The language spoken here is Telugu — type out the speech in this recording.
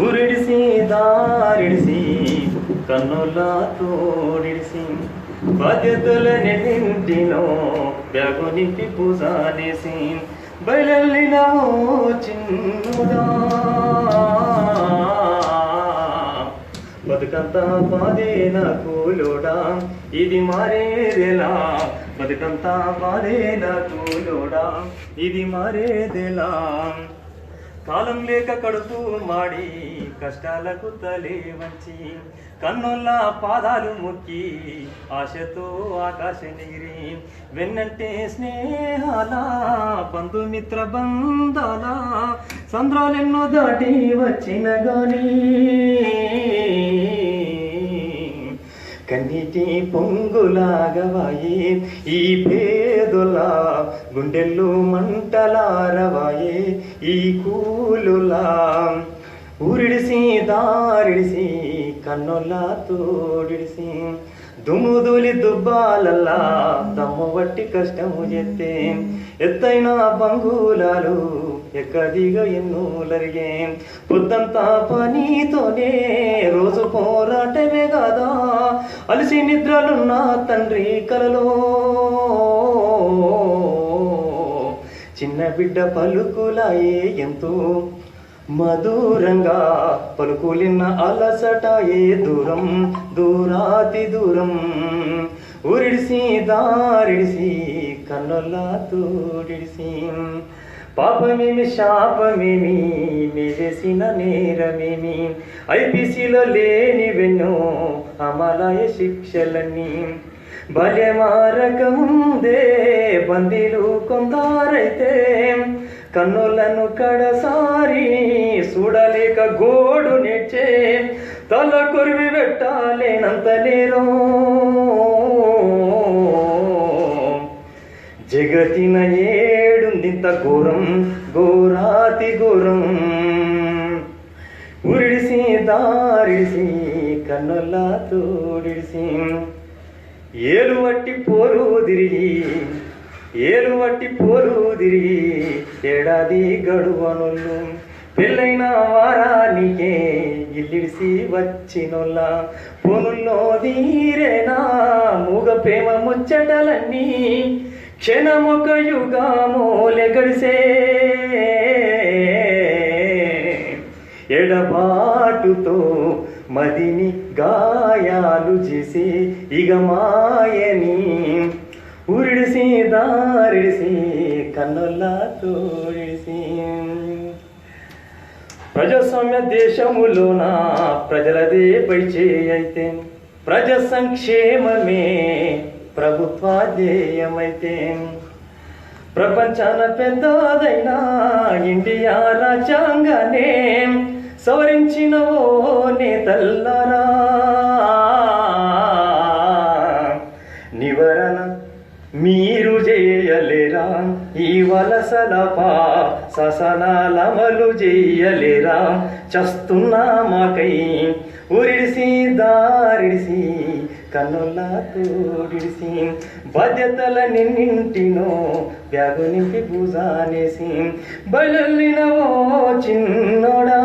ఊరిడిసి దారిడిసి కన్నులా తోడిడిసి బాధ్యతల బాధ్యతలన్నింటినో బ్యాగు నింపి పూజానేసి బయలెళ్ళినవో చిన్నుడా. బతుకంతా బాధే నాకు లోడా ఇది మారేదెలా. బతుకంతా బాధే నాకు లోడా ఇది మారేదెలా. కాలం లేక కడుపు మాడి కష్టాలకు తలే వంచి కన్నుల పాదాలు మొక్కి ఆశతో ఆకాశనిగిరి వెన్నంటే స్నేహాల బంధుమిత్ర బంధాల సంద్రాలెన్నో దాటి వచ్చిన గానీ కన్నీటి పొంగులాగవాయే ఈ పేదుల గుండెల్లో మంటలారవాయే ఈ కూలులా ఊరిడిసి దారిడిసి కన్నుల తోడిడిసి దుమ్ముదులి దుబ్బాలల్లా దమ్మబట్టి కష్టము చేస్తే ఎత్తైన బంగులాలు ఎక్కడిగా ఎన్నులరిగే పొద్దంతా పనితోనే రోజు పోరాటమే అలసి నిద్రలున్న తండ్రి కలలో. చిన్న బిడ్డ పలుకులాయే ఎంతో మధురంగా పలుకులిన్న అలసటాయే దూరం దూరాతి దూరం. ఊరిడిసి దారిడిసి కన్నులా తోడిడిసి పాపమేమి శాపమేమి నీ నేరమేమి ఐపీసీలో లేని వెన్నో అమలాయ శిక్షలన్నీ. బలెమారకముందే బందీలు కొందారైతే కన్నులను కడసారి చూడలేక గోడు నెచ్చే తల కొరివి పెట్టాలేనంత నేరం. జగతిన ఏ నింత ఘోరం ఘోరాతి ఘోరం. ఉరిడిసి దారిడిసి కన్నుల తోడిడిసి. ఏలు వట్టి పోరు తిరిగి ఏలు వట్టి పోరు తిరిగి ఏడాది గడువనుళ్ళు పెళ్ళైన వారానికే ఇల్లిడిసి వచ్చినొల్ల పొనుల్లో తీరేనా మూగ ప్రేమ ముచ్చటలన్నీ. క్షణమొక యుగమోలె గడిసే ఎడబాటుతో మదిని గాయాలు చేసి ఇగ మాయని. ఉరిడిసి దారిడిసి కన్నుల తోడిసి ప్రజాస్వామ్య దేశములోన? ప్రజలదే పైచే అయితే. ప్రజ సంక్షేమమే ప్రభుత్వాధ్యేయమైతే. ప్రపంచాన పెద్దదైన ఇండియా రాజ్యాంగానే సవరించిన ఓ నేతల్లారా. నివరణ మీరు చేయలేరా? ఈ వలసలపా ససనాలమలు చేయలేరా? చస్తున్నా మాకై ఉరిడిసి దారిడిసి కన్నుల తోడిసి బాధ్యతల నిన్నింటినో బ్యాగు నింపి భుజానేసి బయలునవో చిన్నోడా.